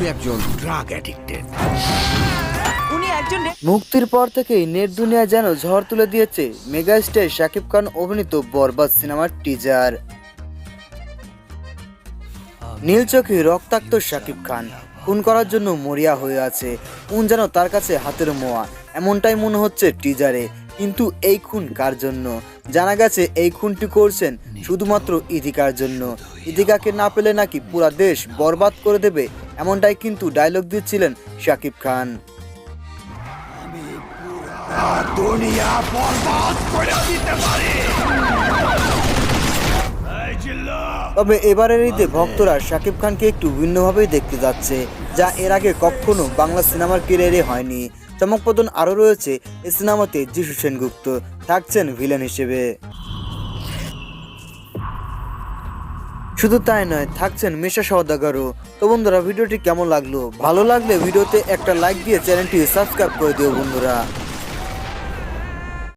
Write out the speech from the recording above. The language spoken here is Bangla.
উনি একজন ড্রাগ অ্যাডিক্টেড উনি একজন মুক্তির পর থেকেই নেট দুনিয়া যেন ঝড় তুলে দিয়েছে মেগাস্টার শাকিব খান অভিনীত বরবাদ সিনেমার টিজার নীল চোখে রক্তাক্ত শাকিব খান খুন করার জন্য মরিয়া হয়ে আছে খুন যেন তার কাছে হাতের মোয়া এমনটাই মনে হচ্ছে টিজারে কিন্তু এই খুন কার জন্য? জানা গেছে এই খুনটি করছেন শুধুমাত্র ইদিকার জন্য। ইদিকাকে না পেলে নাকি পুরা দেশ বরবাদ করে দেবে এমনটাই কিন্তু ডায়লগ দিচ্ছিলেন শাকিব খান। তবে এবারের ঈদে ভক্তরা শাকিব খানকে একটু ভিন্নভাবেই দেখতে যাচ্ছে যা এর আগে কখনো বাংলা সিনেমার কেরিয়ারে হয়নি। চমকপ্রদন আরও রয়েছে এই সিনেমাতে যিশু সেনগুপ্ত থাকছেন ভিলেন হিসেবে। শুধু তাই নয়, থাকছেন মিশা সওদাগারও। তো বন্ধুরা, ভিডিওটি কেমন লাগল? ভালো লাগলে ভিডিওতে একটা লাইক দিয়ে চ্যানেলটি সাবস্ক্রাইব করে দিও বন্ধুরা।